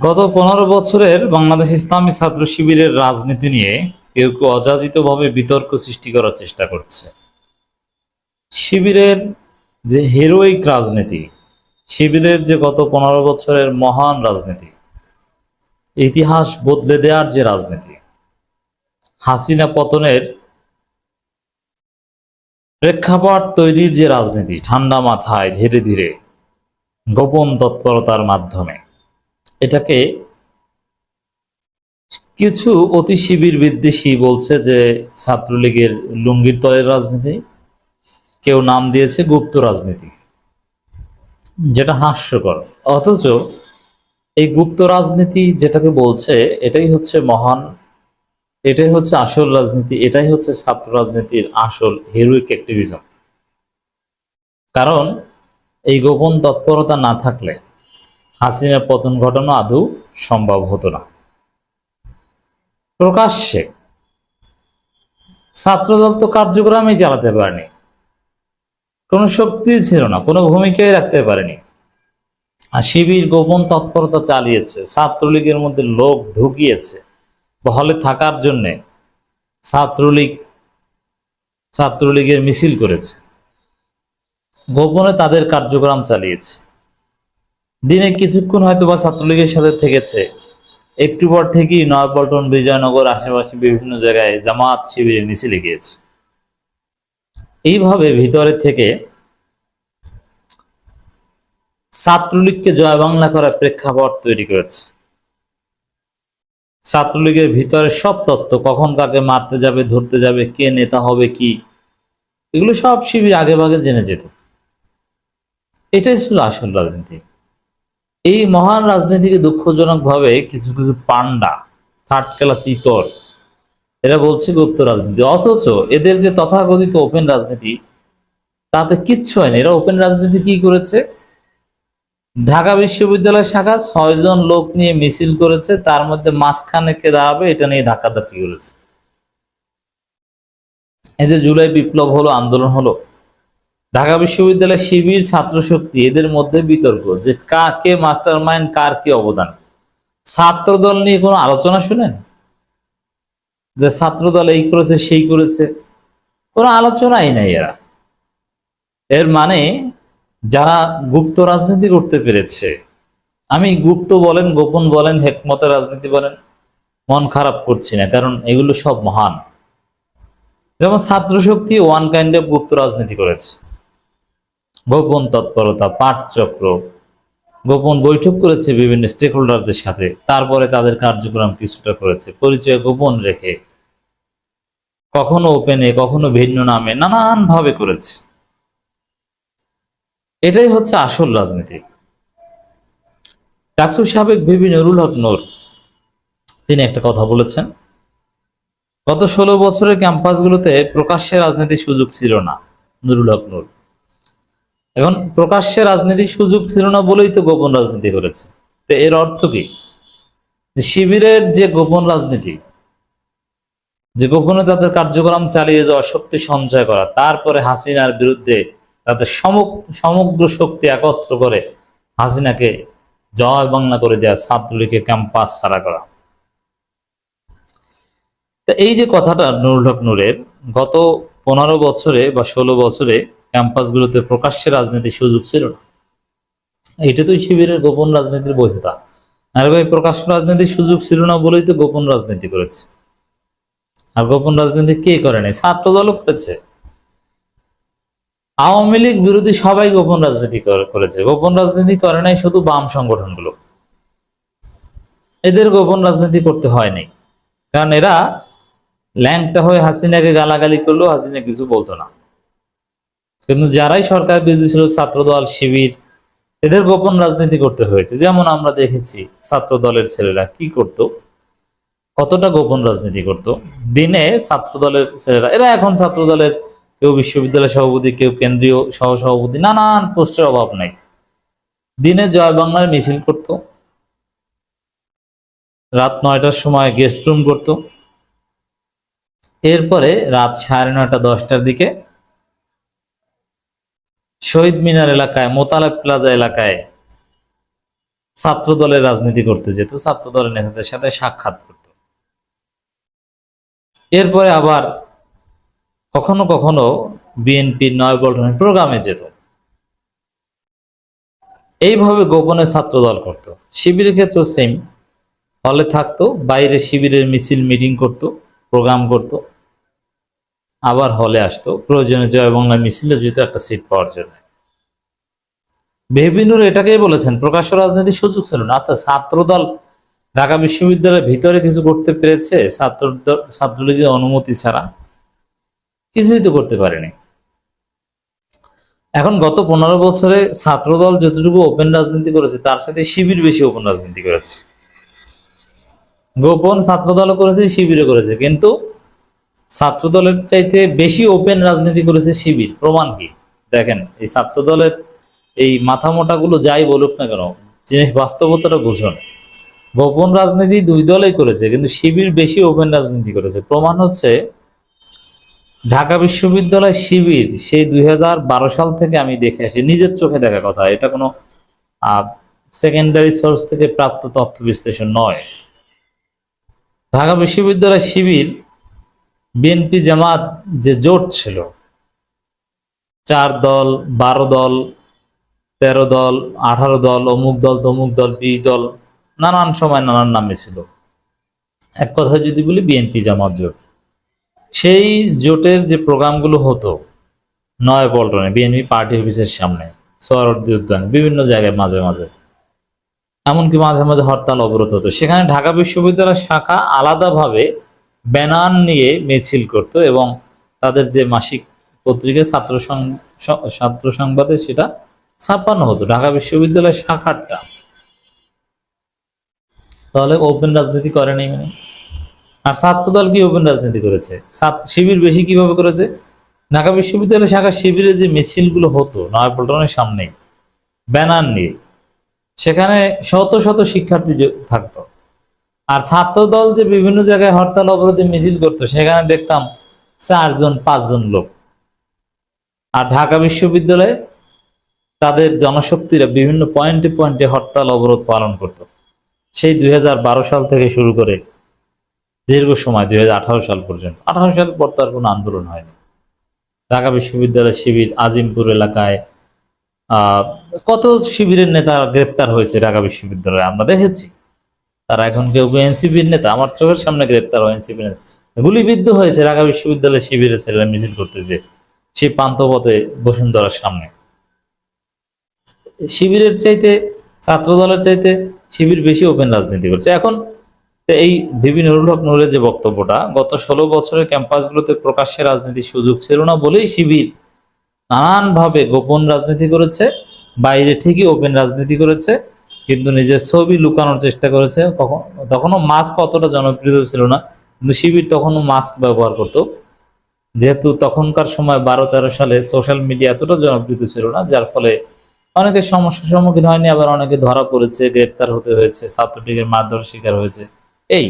গত পনেরো বছরের বাংলাদেশ ইসলামী ছাত্র শিবিরের রাজনীতি নিয়ে কেউ কেউ অযাচিতভাবে বিতর্ক সৃষ্টি করার চেষ্টা করছে। শিবিরের যে হিরোইক রাজনীতি, শিবিরের যে গত পনেরো বছরের মহান রাজনীতি, ইতিহাস বদলে দেওয়ার যে রাজনীতি, হাসিনা পতনের প্রেক্ষাপট তৈরির যে রাজনীতি, ঠান্ডা মাথায় ধীরে ধীরে গোপন তৎপরতার মাধ্যমে। এটাকে কিছু অতি শিবির বিদ্বেষী বলছে যে ছাত্রলীগের লুঙ্গির তলের রাজনীতি, কেউ নাম দিয়েছে গুপ্ত রাজনীতি, যেটা হাস্যকর। অথচ এই গুপ্ত রাজনীতি যেটাকে বলছে, এটাই হচ্ছে মহান, এটাই হচ্ছে আসল রাজনীতি, এটাই হচ্ছে ছাত্র রাজনীতির আসল হিরোইক অ্যাক্টিভিজম কারণ এই গোপন তৎপরতা না থাকলে হাসিনার পতন ঘটানো আদৌ সম্ভব হতো না। প্রকাশ্যে ছাত্রদল তো কার্যক্রমই চালাতে পারেনি। কোনো শক্তি ছিল না, কোনো ভূমিকাই রাখতে পারেনি। আর শিবির গোপন তৎপরতা চালিয়েছে, ছাত্রলীগের মধ্যে লোক ঢুকিয়েছে। বহলে থাকার জন্যে ছাত্রলীগ, ছাত্রলীগের মিছিল করেছে। গোপনে তাদের কার্যক্রম চালিয়েছে। দিনে কিছুক্ষণ হয়তো বা ছাত্রলীগের সাথে থেকেছে। একটু পর থেকেই নয়াপল্টন, বিজয়নগর আশেপাশে বিভিন্ন জায়গায় জামাত শিবিরে মিছিলে গিয়েছে এইভাবে ভিতরে থেকে ছাত্রলীগকে জয় বাংলা করার প্রেক্ষাপট তৈরি করেছে। ছাত্রলীগের ভিতরে সব তত্ত্ব, কখন কাকে মারতে যাবে, ধরতে যাবে, কে নেতা হবে, কি, এগুলো সব শিবির আগে ভাগে জেনে যেত। এটাই ছিল আসল রাজনীতি। এই মহান রাজনীতিকে দুঃখজনকভাবে কিছু কিছু পান্ডা, থার্ড ক্লাস ইতর, এরা বলছে গুপ্ত রাজনীতি। অথচ এদের যে তথাকথিত ওপেন রাজনীতি, তাতে কিচ্ছু হয়নি। এরা ওপেন রাজনীতি কি করেছে? ঢাকা বিশ্ববিদ্যালয় শাখা ছয়জন লোক নিয়ে মিছিল করেছে, তার মধ্যে মাঝখানে কে দাঁড়াবে এটা নিয়ে ধাক্কাধাক্কি করেছে। এই যে জুলাই বিপ্লব হলো, আন্দোলন হলো ঢাকা বিশ্ববিদ্যালয় শিবির ছাত্র শক্তি এদের মধ্যে বিতর্ক যে কা কে মাস্টার মাইন্ড কার কি অবদান? ছাত্রদল নিয়ে কোনো আলোচনা শুনেন? যে ছাত্রদল এই করেছে, সেই করেছে, কোনো আলোচনাই নাই এরা। এর মানে যারা গুপ্ত রাজনীতি করতে পেরেছে, আমি গুপ্ত বলেন, গোপন বলেন, হেকমতের রাজনীতি বলেন, মন খারাপ করছি না, কারণ এগুলো সব মহান। যেমন ছাত্র শক্তি ওয়ান কাইন্ড অফ গুপ্ত রাজনীতি করেছে। গোপন তৎপরতা, পাঠচক্র, গোপন বৈঠক করেছে বিভিন্ন স্টেক হোল্ডারদের সাথে। তারপরে তাদের কার্যক্রম কিছুটা করেছে। পরিচয় গোপন রেখে কখনো ওপেনে কখনো ভিন্ন নামে নানান ভাবে করেছে। এটাই হচ্ছে আসল রাজনীতি। ডাক্তার সাবেক বিবি নুরুল হক নূর, তিনি একটা কথা বলেছেন, গত ষোলো বছরের ক্যাম্পাসগুলোতে প্রকাশ্যে রাজনীতির সুযোগ ছিল না। নুরুল হক নূর এখন প্রকাশ্যে রাজনীতির সুযোগ ছিল না বলেই তো গোপন রাজনীতি করেছে তো এর অর্থ কি? শিবিরের যে গোপন রাজনীতি, যে গোপনে তাদের কার্যক্রম চালিয়ে যাওয়া, শক্তি সঞ্চয় করা, তারপরে হাসিনার বিরুদ্ধে তাদের সমগ্র শক্তি একত্র করে হাসিনাকে জয় বাংলা করে দেওয়া ছাত্রলীগের ক্যাম্পাস ছাড়া করা। এই যে কথাটা নুরুল হক নূরের, গত পনেরো বছরে বা ষোলো বছরে ক্যাম্পাসগুলোতে প্রকাশ্যে রাজনীতির সুযোগ ছিল না। এটা তো শিবিরের গোপন রাজনীতির বৈধতা। আর ভাই, প্রকাশ্য রাজনীতির সুযোগ ছিল না বলেই তো গোপন রাজনীতি করেছে। আর গোপন রাজনীতি কে করে নাই? ছাত্র দলও করেছে। আওয়ামী লীগ বিরোধী সবাই গোপন রাজনীতি করে- করেছে। গোপন রাজনীতি করে নাই শুধু বাম সংগঠনগুলো। এদের গোপন রাজনীতি করতে হয় নাই। কারণ এরা ল্যাংটা হয়ে হাসিনাকে গালাগালি করলেও হাসিনা কিছু বলতো না। কিন্তু যারাই সরকার বিরোধী ছিল, ছাত্রদল, শিবির, এদের গোপন রাজনীতি করতে হয়েছে। যেমন আমরা দেখেছি ছাত্র দলের ছেলেরা কি করত? কতটা গোপন রাজনীতি করত? দিনে ছাত্র দলের ছেলেরা, এরা এখন ছাত্র দলের কেউ বিশ্ববিদ্যালয় সভাপতি, কেউ কেন্দ্রীয় সহ সভাপতি নানান পোস্টের অভাব নাই। দিনে জয় বাংলার মিছিল করত। রাত নয়টার সময় গেস্ট রুম করত। এরপরে রাত সাড়ে নয়টা দশটার দিকে শহীদ মিনার এলাকায়, মোতালেব প্লাজা এলাকায় ছাত্র দলের রাজনীতি করতে যেত ছাত্র দলের নেতাদের সাথে সাক্ষাৎ করত। এরপরে আবার কখনো কখনো বিএনপির নয় পল্টনের প্রোগ্রামে যেত। এইভাবে গোপনে ছাত্র দল করত। শিবিরের ক্ষেত্রেও সেম হলে থাকতো, বাইরে শিবিরের মিছিল মিটিং করত, প্রোগ্রাম করত। আবার হলে আসতো। প্রয়োজনে জয় বাংলা মিছিলে যেত একটা সিট পাওয়ার জন্য। বেহবিনুর এটাকেই বলেছেন, প্রকাশ্য রাজনীতির সুযোগ ছিল না। আচ্ছা ছাত্রদল ঢাকা বিশ্ববিদ্যালয়ের ভিতরে কিছু করতে পেরেছে? ছাত্র ছাত্রলীগের অনুমতি ছাড়া কিছুই তো করতে পারেনি। এখন গত পনেরো বছরে ছাত্রদল যতটুকু ওপেন রাজনীতি করেছে, তার সাথে শিবির বেশি ওপেন রাজনীতি করেছে। গোপন ছাত্রদলও করেছে, শিবিরও করেছে। কিন্তু ছাত্রদলের চাইতে বেশি ওপেন রাজনীতি করেছে শিবির। প্রমাণ কি? দেখেন, এই ছাত্রদলের এই মাথা মোটাগুলো যাই বলুক না কেন, জিনিস বাস্তবতাটা বুঝুন। গোপন রাজনীতি দুই দলেই করেছে, কিন্তু শিবির বেশি ওপেন রাজনীতি করেছে। প্রমাণ হচ্ছে, ঢাকা বিশ্ববিদ্যালয় শিবির, সেই দুই হাজার বারো সাল থেকে আমি দেখে আসি, নিজের চোখে দেখা কথা। এটা কোনো সেকেন্ডারি সোর্স থেকে প্রাপ্ত তথ্য বিশ্লেষণ নয়। ঢাকা বিশ্ববিদ্যালয় শিবির বিএনপি জামাত যে জোট ছিল, চার দল, বারো দল, তেরো দল, আঠারো দল, অমুক দল, তমুক দল, বিশ দল, নানান সময় নানান নামে ছিল। এক কথা যদি বলি বিএনপি জামাত জোট। সেই জোটের যে প্রোগ্রামগুলো হতো, নয় পল্টনে, বিএনপি পার্টি অফিসের সামনে সরদি উদ্যানে, বিভিন্ন জায়গায় মাঝে মাঝে। এমনকি মাঝে মাঝে হরতাল অবরোধ হতো। সেখানে ঢাকা বিশ্ববিদ্যালয় শাখা আলাদাভাবে ব্যানার নিয়ে মিছিল করত এবং তাদের যে মাসিক পত্রিকা ছাত্র ছাত্র সংবাদে সেটা ছাপানো হতো, ঢাকা বিশ্ববিদ্যালয় শাখারটা। তাহলে ওপেন রাজনীতি করে নাই মানে। আর ছাত্রদল কি ওপেন রাজনীতি করেছে? ছাত্র শিবির বেশি কীভাবে করেছে? ঢাকা বিশ্ববিদ্যালয় শাখা শিবিরে যে মিছিলগুলো হতো নয়াপল্টনের সামনে ব্যানার নিয়ে, সেখানে শত শত শিক্ষার্থী থাকতো। আর ছাত্রদল যে বিভিন্ন জায়গায় হরতাল অবরোধে মিছিল করতো, সেখানে দেখতাম চারজন, পাঁচজন লোক। আর ঢাকা বিশ্ববিদ্যালয়ে তাদের জনশক্তিরা বিভিন্ন পয়েন্টে পয়েন্টে হরতাল অবরোধ পালন করত। সেই দুই হাজার বারো সাল থেকে শুরু করে দীর্ঘ সময়, দুই হাজার আঠারো সাল পর্যন্ত। আঠারো সাল পর তো আর কোনো আন্দোলন হয়নি। ঢাকা বিশ্ববিদ্যালয় শিবির আজিমপুর এলাকায় কত শিবিরের নেতা গ্রেপ্তার হয়েছে ঢাকা বিশ্ববিদ্যালয়ে আমরা দেখেছি। তারা এখন কেউ কেউ এনসিপির নেতা, আমার চোখের সামনে গ্রেপ্তার হয় এনসিপি নেতা। গুলিবিদ্ধ হয়েছে ঢাকা বিশ্ববিদ্যালয় শিবিরের ছেলেরা মিছিল করতে যে সেই পান্থপথে বসুন্ধরার সামনে। শিবিরের চাইতে ছাত্র দলের চাইতে শিবির বেশি ওপেন রাজনীতি করছে। এখন এই ভিবি নুরুল হক নুরের যে বক্তব্যটা, গত ষোলো বছরের ক্যাম্পাসগুলোতে প্রকাশ্যে রাজনীতির সুযোগ ছিল না বলেই শিবির নানানভাবে গোপন রাজনীতি করেছে, বাইরে ঠিকই ওপেন রাজনীতি করেছে কিন্তু নিজের ছবি লুকানোর চেষ্টা করেছে। তখন তখনও মাস্ক অতটা জনপ্রিয় ছিল না। কিন্তু শিবির তখনও মাস্ক ব্যবহার করতো। যেহেতু তখনকার সময় বারো তেরো সালে সোশ্যাল মিডিয়া এতটা জনপ্রিয় ছিল না, যার ফলে অনেকে সমস্যার সম্মুখীন হয়নি, আবার অনেকে ধরা পড়েছে, গ্রেপ্তার হতে হয়েছে, ছাত্রলীগের মারধর শিকার হয়েছে। এই